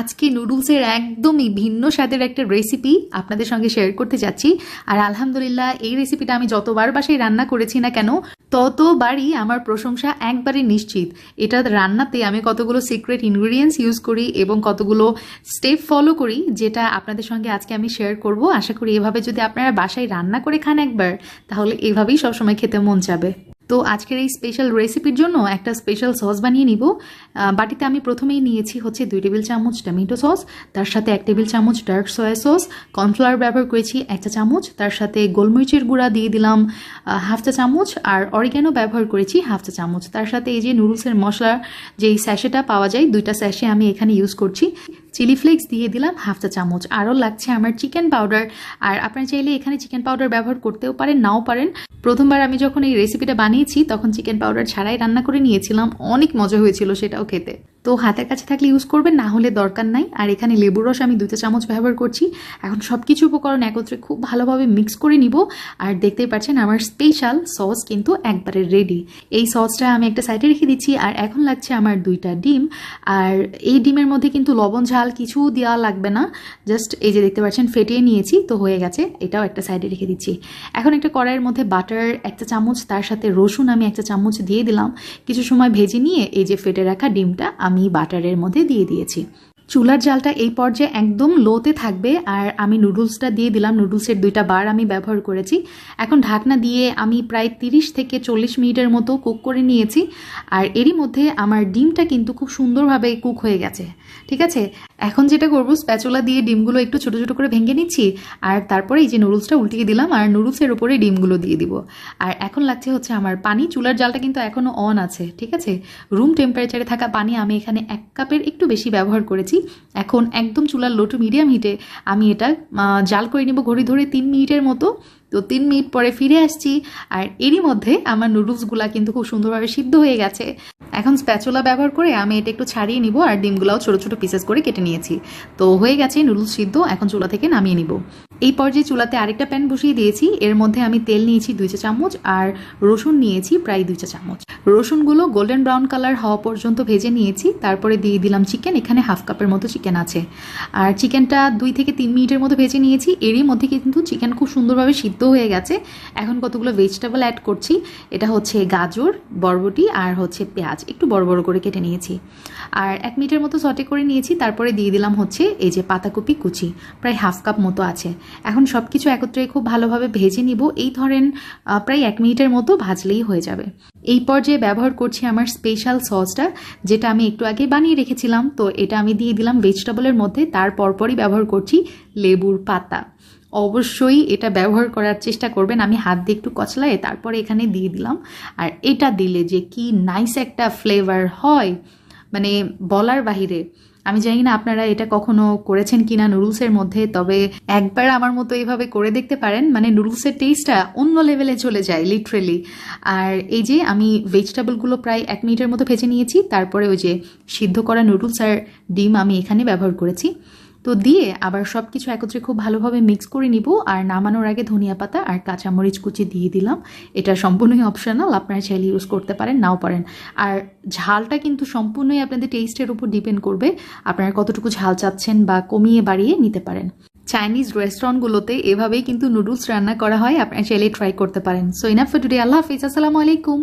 আজকে নুডলসের একদমই ভিন্ন স্বাদের একটা রেসিপি আপনাদের সঙ্গে শেয়ার করতে যাচ্ছি। আর আলহামদুলিল্লাহ, এই রেসিপিটা আমি যতবার বাসায় রান্না করেছি না কেন, ততবারই আমার প্রশংসা একবারে নিশ্চিত। এটা রান্নাতে আমি কতগুলো সিক্রেট ইনগ্রিডিয়েন্টস ইউজ করি এবং কতগুলো স্টেপ ফলো করি, যেটা আপনাদের সঙ্গে আজকে আমি শেয়ার করব। আশা করি এভাবে যদি আপনারা বাসায় রান্না করে খান একবার, তাহলে এভাবেই সবসময় খেতে মন যাবে তো আজকের এই স্পেশাল রেসিপির জন্য একটা স্পেশাল সস বানিয়ে নিব। বাটিতে আমি প্রথমেই নিয়েছি হচ্ছে দুই টেবিল চামচ টমেটো সস তার সাথে এক টেবিল চামচ ডার্ক সয়া সস কর্নফ্লাওয়ার ব্যবহার করেছি একটা চামচ, তার সাথে গোলমরিচের গুঁড়া দিয়ে দিলাম হাফ চা চামচ, আর অরিগ্যানো ব্যবহার করেছি হাফ চা চামচ। তার সাথে এই যে নুডলসের মশলা, যেই স্যাশেটা পাওয়া যায়, দুইটা স্যাশে আমি এখানে ইউজ করছি। চিলি ফ্লেক্স দিয়ে দিলাম হাফ চা চামচ। আরও লাগছে আমার চিকেন পাউডার আর আপনারা চাইলে এখানে চিকেন পাউডার ব্যবহার করতেও পারেন, নাও পারেন। প্রথমবার আমি যখন এই রেসিপিটা বানিয়েছি, তখন চিকেন পাউডার ছাড়াই রান্না করে নিয়েছিলাম। অনেক মজা হয়েছিল সেটাও খেতে। তো হাতের কাছে থাকলে ইউজ করবেন, না হলে দরকার নাই। আর এখানে লেবুর রস আমি দুটো চামচ ব্যবহার করছি। এখন সব কিছু উপকরণ একত্রে খুব ভালোভাবে মিক্স করে নিব। আর দেখতেই পাচ্ছেন আমার স্পেশাল সস কিন্তু একবারে রেডি এই সসটা আমি একটা সাইডে রেখে দিচ্ছি, আর এখন লাগছে আমার দুইটা ডিম। আর এই ডিমের মধ্যে কিন্তু লবণ, ঝাল কিছু দেওয়া লাগবে না। জাস্ট এই যে দেখতে পাচ্ছেন, ফেটিয়ে নিয়েছি, তো হয়ে গেছে। এটাও একটা সাইডে রেখে দিচ্ছি। এখন একটা কড়াইয়ের মধ্যে বাটার একটা চামচ, তার সাথে রসুন আমি একটা চামচ দিয়ে দিলাম। কিছু সময় ভেজে নিয়ে এই যে ফেটে রাখা ডিমটা আমি বাটারের মধ্যে দিয়ে দিয়েছি। চুলার জালটা এই পর্যায়ে একদম লোতে থাকবে আর আমি নুডলসটা দিয়ে দিলাম। নুডলসের দুইটা বার আমি ব্যবহার করেছি। এখন ঢাকনা দিয়ে আমি প্রায় তিরিশ থেকে চল্লিশ মিনিটের মতো কুক করে নিয়েছি। আর এরই মধ্যে আমার ডিমটা কিন্তু খুব সুন্দরভাবে কুক হয়ে গেছে। ঠিক আছে? এখন যেটা করব, স্প্যাচুলা দিয়ে ডিমগুলো একটু ছোটো ছোটো করে ভেঙে নিচ্ছি আর তারপরে এই যে নুডলসটা উল্টিয়ে দিলাম আর নুডলসের উপরে ডিমগুলো দিয়ে দিব। আর এখন লাগছে হচ্ছে আমার পানি। চুলার জালটা কিন্তু এখনও অন আছে। ঠিক আছে? রুম টেম্পারেচারে থাকা পানি আমি এখানে এক কাপের একটু বেশি ব্যবহার করেছি। এখন একদম চুলার লোটু মিডিয়াম হিটে আমি এটা জাল করে নেব ঘড়ি ধরে তিন মিনিটের মতো। তো তিন মিনিট পরে ফিরে আসছি আর এরই মধ্যে আমার নুডলসগুলা কিন্তু খুব সুন্দরভাবে সিদ্ধ হয়ে গেছে। এখন স্প্যাচুলা ব্যবহার করে আমি এটা একটু ছাড়িয়ে নিব আর ডিমগুলাও ছোটো ছোটো পিসেস করে কেটে নিয়েছি। তো হয়ে গেছে নুডলস সিদ্ধ, এখন চুলা থেকে নামিয়ে নিব। এই পর্যায়ে চুলাতে আরেকটা প্যান বসিয়ে দিয়েছি। এর মধ্যে আমি তেল নিয়েছি দুই চা চামচ আর রসুন নিয়েছি প্রায় দুই চা চামচ। রসুনগুলো গোল্ডেন ব্রাউন কালার হওয়া পর্যন্ত ভেজে নিয়েছি। তারপরে দিয়ে দিলাম চিকেন এখানে হাফ কাপের মতো চিকেন আছে। আর চিকেনটা দুই থেকে তিন মিনিটের মতো ভেজে নিয়েছি। এরই মধ্যে কিন্তু চিকেন খুব সুন্দরভাবে সিদ্ধ হয়ে গেছে। এখন কতগুলো ভেজিটেবল অ্যাড করছি। এটা হচ্ছে গাজর, বরবটি আর হচ্ছে পেঁয়াজ। একটু বড় বড় করে কেটে নিয়েছি। আর এক মিনিটের মতো সটে করে নিয়েছি। তারপরে দিয়ে দিলাম হচ্ছে এই যে পাতাকপি কুচি। প্রায় হাফ কাপ মতো আছে। এখন সব কিছু একত্রে খুব ভালোভাবে ভেজে নিব। এই ধরেন প্রায় এক মিনিটের মতো ভাজলেই হয়ে যাবে। এই পর্যায়ে ব্যবহার করছি আমার স্পেশাল সসটা যেটা আমি একটু আগে বানিয়ে রেখেছিলাম। তো এটা আমি দিয়ে দিলাম ভেজিটেবলের মধ্যে। তার পরপরই ব্যবহার করছি লেবুর পাতা। অবশ্যই এটা ব্যবহার করার চেষ্টা করবেন। আমি হাত দিয়ে একটু কচলায় তারপরে এখানে দিয়ে দিলাম। আর এটা দিলে যে কি নাইস একটা ফ্লেভার হয় মানে বলার বাহিরে। আমি জানি না আপনারা এটা কখনো করেছেন কিনা নুডলসের মধ্যে, তবে একবার আমার মতো এইভাবে করে দেখতে পারেন। মানে নুডলসের টেস্টটা অন্য লেভেলে চলে যায় লিটারেলি আর এই যে আমি ভেজিটেবলগুলো প্রায় এক মিনিটের মতো ভেজে নিয়েছি, তারপরে ওই যে সিদ্ধ করা নুডলস আর ডিম আমি এখানে ব্যবহার করেছি। তো দিয়ে আবার সব কিছু একত্রে খুব ভালোভাবে মিক্স করে নিব। আর নামানোর আগে ধনিয়া পাতা আর কাঁচামরিচ কুচি দিয়ে দিলাম। এটা সম্পূর্ণই অপশনাল আপনারা চাইলে ইউজ করতে পারেন, নাও পারেন। আর ঝালটা কিন্তু সম্পূর্ণই আপনাদের টেস্টের উপর ডিপেন্ড করবে। আপনারা কতটুকু ঝাল চাচ্ছেন বা কমিয়ে বাড়িয়ে নিতে পারেন। চাইনিজ রেস্টুরেন্টগুলোতে এভাবেই কিন্তু নুডলস রান্না করা হয়, আপনারা চাইলে ট্রাই করতে পারেন। সো ইনাফ ফর টুডে আল্লাহ হাফিজ, আসসালামু আলাইকুম।